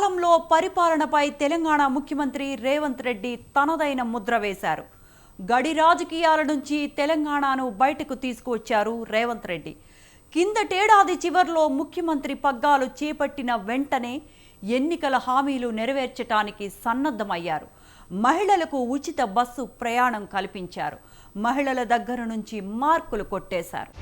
కాలంలో పరిపాలనపై తెలంగాణ ముఖ్యమంత్రి రేవంత్ రెడ్డి తనదైన ముద్ర వేశారు. గడి రాజకీయాల నుంచి తెలంగాణను బయటకు తీసుకువచ్చారు రేవంత్ రెడ్డి. కిందటేడాది చివర్లో ముఖ్యమంత్రి పగ్గాలు చేపట్టిన వెంటనే ఎన్నికల హామీలు నెరవేర్చటానికి సన్నద్ధమయ్యారు. మహిళలకు ఉచిత బస్సు ప్రయాణం కల్పించారు. మహిళల దగ్గర నుంచి మార్కులు కొట్టేశారు.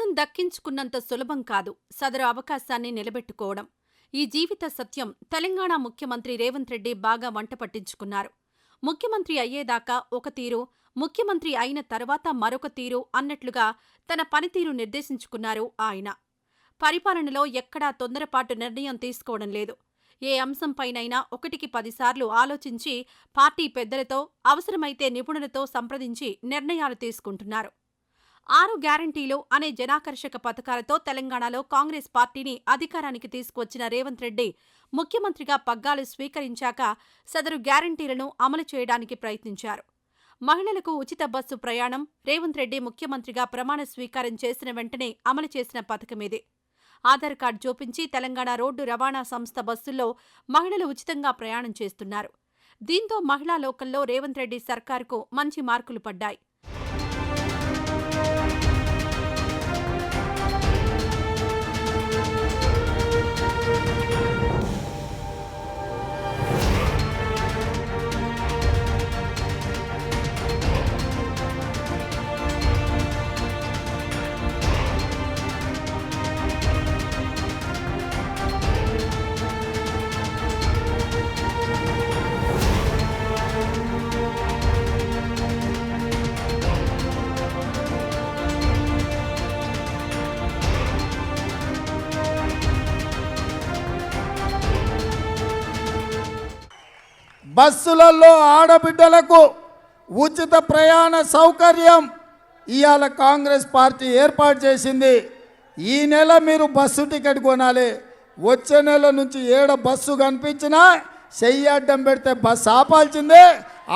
అవకాశం దక్కించుకున్నంత సులభం కాదు సదరు అవకాశాన్ని నిలబెట్టుకోవడం. ఈ జీవిత సత్యం తెలంగాణ ముఖ్యమంత్రి రేవంత్ రెడ్డి బాగా వంట పట్టించుకున్నారు. ముఖ్యమంత్రి అయ్యేదాకా ఒక తీరు ముఖ్యమంత్రి అయిన తర్వాత మరొక తీరు అన్నట్లుగా తన పనితీరు నిర్దేశించుకున్నారు ఆయన. పరిపాలనలో ఎక్కడా తొందరపాటు నిర్ణయం తీసుకోవడం లేదు. ఏ అంశంపైనైనా ఒకటికి పదిసార్లు ఆలోచించి పార్టీ పెద్దలతో అవసరమైతే నిపుణులతో సంప్రదించి నిర్ణయాలు తీసుకుంటున్నారు. ఆరు గ్యారంటీలు అనే జనాకర్షక పథకాలతో తెలంగాణలో కాంగ్రెస్ పార్టీని అధికారానికి తీసుకువచ్చిన రేవంత్ రెడ్డి ముఖ్యమంత్రిగా పగ్గాలు స్వీకరించాక సదరు గ్యారంటీలను అమలు చేయడానికి ప్రయత్నించారు. మహిళలకు ఉచిత బస్సు ప్రయాణం రేవంత్ రెడ్డి ముఖ్యమంత్రిగా ప్రమాణ స్వీకారం చేసిన వెంటనే అమలు చేసిన పథకమిది ఆధార్ కార్డు చూపించి తెలంగాణ రోడ్డు రవాణా సంస్థ బస్సుల్లో మహిళలు ఉచితంగా ప్రయాణం చేస్తున్నారు. దీంతో మహిళా లోకంలో రేవంత్ రెడ్డి సర్కారుకు మంచి మార్కులు పడ్డాయి. బస్సులలో ఆడబిడ్డలకు ఉచిత ప్రయాణ సౌకర్యం ఇవాళ కాంగ్రెస్ పార్టీ ఏర్పాటు చేసింది. ఈ నెల మీరు బస్సు టికెట్ కొనాలి. వచ్చే నెల నుంచి ఏడ బస్సు కనిపించినా చెయ్యి అడ్డం పెడితే బస్సు ఆపాల్సిందే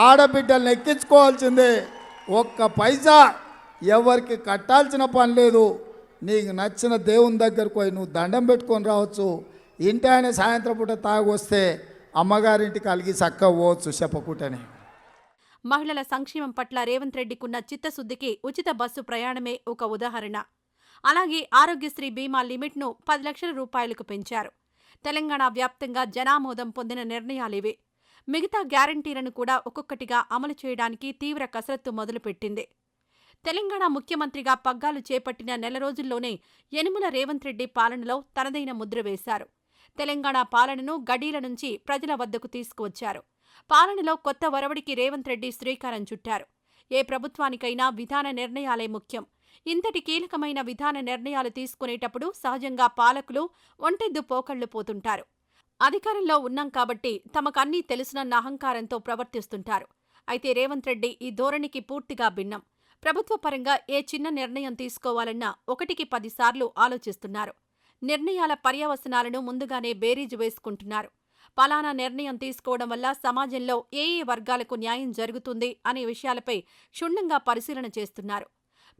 ఆడబిడ్డల్ని ఎక్కించుకోవాల్సిందే. ఒక్క పైసా ఎవరికి కట్టాల్సిన పని లేదు. నీకు నచ్చిన దేవుని దగ్గరకు పోయి నువ్వు దండం పెట్టుకొని రావచ్చు. ఇంటి ఆయన సాయంత్రం పూట తాగి అమ్మగారింటి కలిగి చక్క పోవచ్చు చెప్పకుంటని. మహిళల సంక్షేమం పట్ల రేవంత్ రెడ్డికున్న చిత్తశుద్ధికి ఉచిత బస్సు ప్రయాణమే ఒక ఉదాహరణ. అలాగే ఆరోగ్యశ్రీ బీమా లిమిట్ను పది లక్షల రూపాయలకు పెంచారు. తెలంగాణ వ్యాప్తంగా జనామోదం పొందిన నిర్ణయాలివే. మిగతా గ్యారంటీలను కూడా ఒక్కొక్కటిగా అమలు చేయడానికి తీవ్ర కసరత్తు మొదలుపెట్టింది. తెలంగాణ ముఖ్యమంత్రిగా పగ్గాలు చేపట్టిన నెల రోజుల్లోనే యనుమల రేవంత్ రెడ్డి పాలనలో తనదైన ముద్ర వేశారు. తెలంగాణ పాలనను గడీల నుంచి ప్రజల వద్దకు తీసుకువచ్చారు. పాలనలో కొత్త వరవడికి రేవంత్ రెడ్డి శ్రీకారం చుట్టారు. ఏ ప్రభుత్వానికైనా విధాన నిర్ణయాలే ముఖ్యం. ఇంతటి కీలకమైన విధాన నిర్ణయాలు తీసుకునేటప్పుడు సహజంగా పాలకులు ఒంటెద్దు పోకళ్ళు పోతుంటారు. అధికారంలో ఉన్నాం కాబట్టి తమకన్నీ తెలుసునన్న అహంకారంతో ప్రవర్తిస్తుంటారు. అయితే రేవంత్ రెడ్డి ఈ ధోరణికి పూర్తిగా భిన్నం. ప్రభుత్వ పరంగా ఏ చిన్న నిర్ణయం తీసుకోవాలన్నా ఒకటికి పదిసార్లు ఆలోచిస్తున్నారు. నిర్ణయాల పర్యవసనాలను ముందుగానే బేరీజు వేసుకుంటున్నారు. పలానా నిర్ణయం తీసుకోవడం వల్ల సమాజంలో ఏ ఏ వర్గాలకు న్యాయం జరుగుతుంది అనే విషయాలపై క్షుణ్ణంగా పరిశీలన చేస్తున్నారు.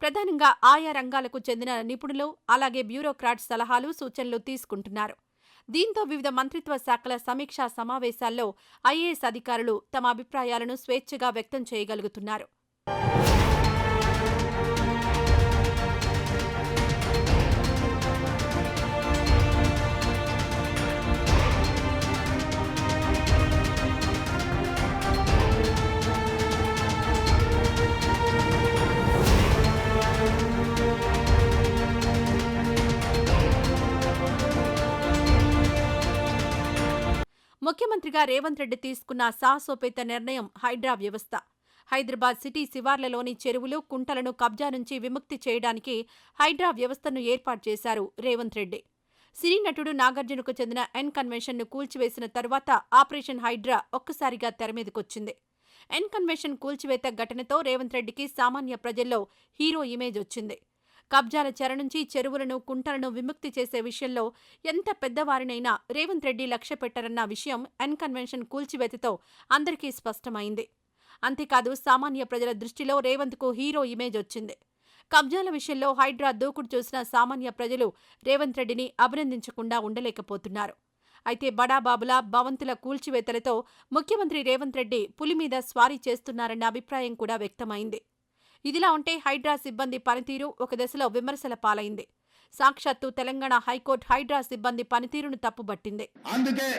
ప్రధానంగా ఆయా రంగాలకు చెందిన నిపుణులు అలాగే బ్యూరోక్రాట్ సలహాలు సూచనలు తీసుకుంటున్నారు. దీంతో వివిధ మంత్రిత్వ శాఖల సమీక్షా సమావేశాల్లో ఐఏఎస్ అధికారులు తమ అభిప్రాయాలను స్వేచ్ఛగా వ్యక్తం చేయగలుగుతున్నారు. ముఖ్యమంత్రిగా రేవంత్ రెడ్డి తీసుకున్న సాహసోపేత నిర్ణయం హైడ్రా వ్యవస్థ. హైదరాబాద్ సిటీ శివార్లలోని చెరువులు కుంటలను కబ్జా నుంచి విముక్తి చేయడానికి హైడ్రా వ్యవస్థను ఏర్పాటు చేశారు రేవంత్ రెడ్డి. సినీ నటుడు నాగార్జునకు చెందిన ఎన్ కన్వెన్షన్ను కూల్చివేసిన తర్వాత ఆపరేషన్ హైడ్రా ఒక్కసారిగా తెరమీదకొచ్చింది ఎన్ కన్వెన్షన్ కూల్చివేత ఘటనతో రేవంత్ రెడ్డికి సామాన్య ప్రజల్లో హీరో ఇమేజ్ వచ్చింది. కబ్జాల చెర నుంచి చెరువులను కుంటలను విముక్తి చేసే విషయంలో ఎంత పెద్దవారినైనా రేవంత్ రెడ్డి లక్ష్య పెట్టరన్న విషయం ఎన్ కన్వెన్షన్ కూల్చివేతతో అందరికీ స్పష్టమైంది. అంతేకాదు సామాన్య ప్రజల దృష్టిలో రేవంత్కు హీరో ఇమేజ్ వచ్చింది. కబ్జాల విషయంలో హైడ్రా దూకుడు చూసిన సామాన్య ప్రజలు రేవంత్ రెడ్డిని అభినందించకుండా ఉండలేకపోతున్నారు. అయితే బడాబాబుల భవంతుల కూల్చివేతలతో ముఖ్యమంత్రి రేవంత్ రెడ్డి పులి మీద స్వారీ చేస్తున్నారన్న అభిప్రాయం కూడా వ్యక్తమైంది. ఇదిలా ఉంటే హైడ్రా సిబ్బంది పనితీరు ఒక దశలో విమర్శల పాలైంది. సాక్షాత్తు తెలంగాణ హైకోర్టు హైడ్రా సిబ్బంది పనితీరును తప్పుబట్టింది. అందుకే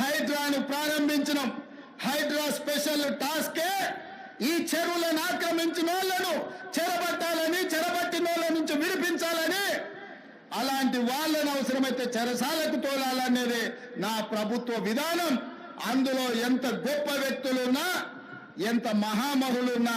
హైడ్రాను ప్రారంభించడం హైడ్రా స్పెషల్ టాస్క్ ఈ చెరువులను ఆక్రమించిన వాళ్ళను చెరబట్టాలని చెరబట్టిన వాళ్ళ నుంచి విడిపించాలని అలాంటి వాళ్ళను అవసరమైతే చెరసాలకు తోలాలనేది నా ప్రభుత్వ విధానం. అందులో ఎంత గొప్ప వ్యక్తులున్నా ఎంత మహామహులున్నా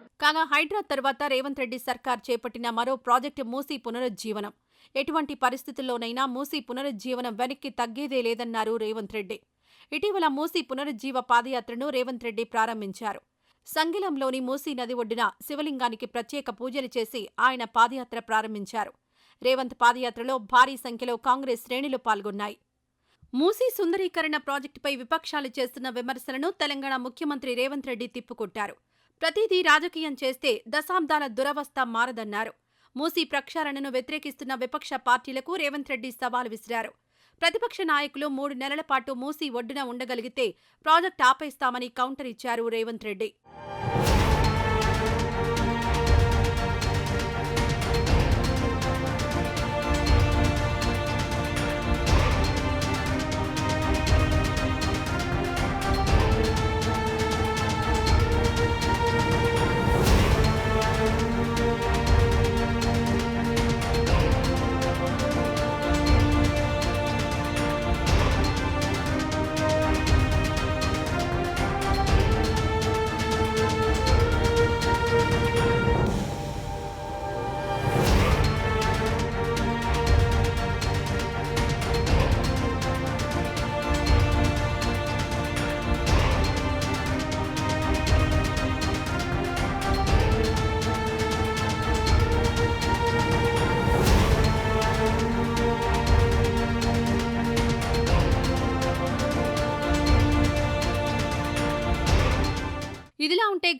కాగా హైడ్రా తర్వాత రేవంత్ రెడ్డి సర్కార్ చేపట్టిన మరో ప్రాజెక్టు మూసీ పునరుజ్జీవనం. ఎటువంటి పరిస్థితుల్లోనైనా మూసీ పునరుజ్జీవనం వెనక్కి తగ్గేదే లేదన్నారు రేవంత్ రెడ్డి. ఇటీవల మూసీ పునరుజ్జీవ పాదయాత్రను రేవంత్ రెడ్డి ప్రారంభించారు. సంగిలంలోని మూసీ నది ఒడ్డున శివలింగానికి ప్రత్యేక పూజలు చేసి ఆయన పాదయాత్ర ప్రారంభించారు. రేవంత్ పాదయాత్రలో భారీ సంఖ్యలో కాంగ్రెస్ శ్రేణులు పాల్గొన్నాయి. మూసీ సుందరీకరణ ప్రాజెక్టుపై విపక్షాలు చేస్తున్న విమర్శలను తెలంగాణ ముఖ్యమంత్రి రేవంత్ రెడ్డి తిప్పుకొట్టారు. ప్రతిదీ రాజకీయం చేస్తే దశాబ్దాల దురవస్థ మారదన్నారు. మూసీ ప్రక్షాళనను వ్యతిరేకిస్తున్న విపక్ష పార్టీలకు రేవంత్ రెడ్డి సవాల్ విసిరారు. ప్రతిపక్ష నాయకులు మూడు నెలల పాటు మూసీ ఒడ్డున ఉండగలిగితే ప్రాజెక్టు ఆపేస్తామని కౌంటర్ ఇచ్చారు రేవంత్ రెడ్డి.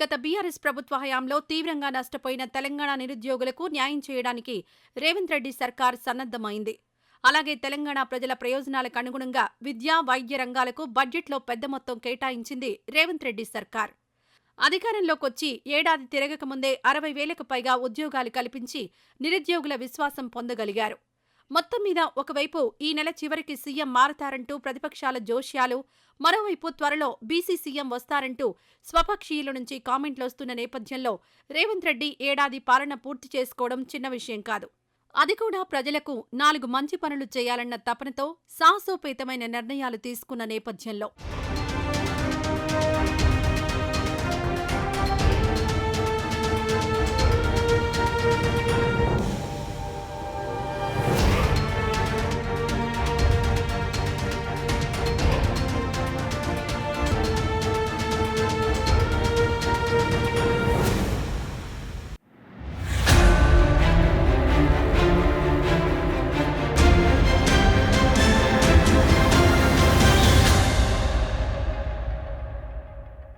గత బీఆర్ఎస్ ప్రభుత్వ హయాంలో తీవ్రంగా నష్టపోయిన తెలంగాణ నిరుద్యోగులకు న్యాయం చేయడానికి రేవంత్ రెడ్డి సర్కార్ సన్నద్దమైంది అలాగే తెలంగాణ ప్రజల ప్రయోజనాలకు అనుగుణంగా విద్యా వైద్య రంగాలకు బడ్జెట్లో పెద్ద మొత్తం కేటాయించింది రేవంత్ రెడ్డి సర్కార్. అధికారంలోకొచ్చి ఏడాది తిరగక ముందే అరవై వేలకు పైగా ఉద్యోగాలు కల్పించి నిరుద్యోగుల విశ్వాసం పొందగలిగారు. మొత్తం మీద ఒకవైపు ఈ నెల చివరికి సీఎం మారతారంటూ ప్రతిపక్షాల జోష్యాలు మరోవైపు త్వరలో బీసీ సీఎం వస్తారంటూ స్వపక్షీయుల నుంచి కామెంట్లొస్తున్న నేపథ్యంలో రేవంత్ రెడ్డి ఏడాది పాలన పూర్తి చేసుకోవడం చిన్న విషయం కాదు. అది కూడా ప్రజలకు నాలుగు మంచి పనులు చేయాలన్న తపనతో సాహసోపేతమైన నిర్ణయాలు తీసుకున్న నేపథ్యంలో.